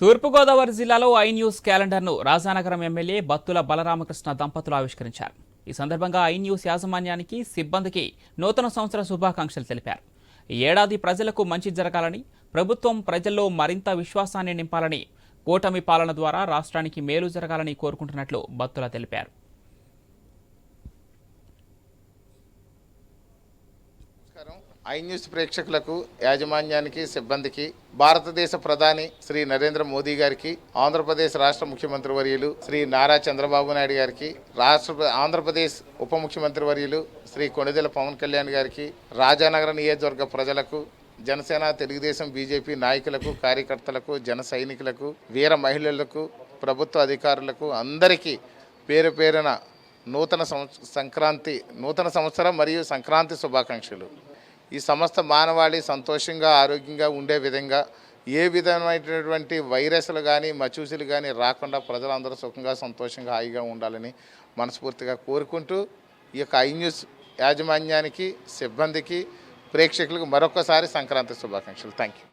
తూర్పుగోదావరి జిల్లాలో I news క్యాలెండర్ను Rajanagaram MLA Battula Balaramakrishna దంపతులు ఆవిష్కరించారు. ఈ సందర్భంగా ఐ న్యూస్ యాజమాన్యానికి సిబ్బందికి నూతన సంవత్సర శుభాకాంక్షలు తెలిపారు. ఈ ఏడాది ప్రజలకు మంచి జరగాలని ప్రభుత్వం ప్రజల్లో మరింత విశ్వాసాన్ని నింపాలని కూటమి పాలన ద్వారా రాష్ట్రానికి మేలు జరగాలని కోరుకుంటున్నట్లు బత్తుల తెలిపారు. ఐన్యూస్ ప్రేక్షకులకు యాజమాన్యానికి సిబ్బందికి భారతదేశ ప్రధాని శ్రీ నరేంద్ర మోదీ గారికి ఆంధ్రప్రదేశ్ రాష్ట్ర ముఖ్యమంత్రి వర్యులు శ్రీ నారా చంద్రబాబు నాయుడు గారికి రాష్ట్ర ఆంధ్రప్రదేశ్ ఉప ముఖ్యమంత్రి వర్యులు శ్రీ కొణిదెల పవన్ కళ్యాణ్ గారికి రాజానగర నియోజకవర్గ ప్రజలకు జనసేన తెలుగుదేశం బీజేపీ నాయకులకు కార్యకర్తలకు జన సైనికులకు వీర మహిళలకు ప్రభుత్వ అధికారులకు అందరికీ పేరు పేరున నూతన సంవత్స సంక్రాంతి నూతన సంవత్సరం మరియు సంక్రాంతి శుభాకాంక్షలు. ఈ సమస్త మానవాళి సంతోషంగా ఆరోగ్యంగా ఉండే విధంగా ఏ విధమైనటువంటి వైరస్లు కానీ మచూసులు కానీ రాకుండా ప్రజలందరూ సుఖంగా సంతోషంగా హాయిగా ఉండాలని మనస్ఫూర్తిగా కోరుకుంటూ ఈ యొక్క ఐ న్యూస్ యాజమాన్యానికి సిబ్బందికి ప్రేక్షకులకు మరొకసారి సంక్రాంతి శుభాకాంక్షలు. Thank you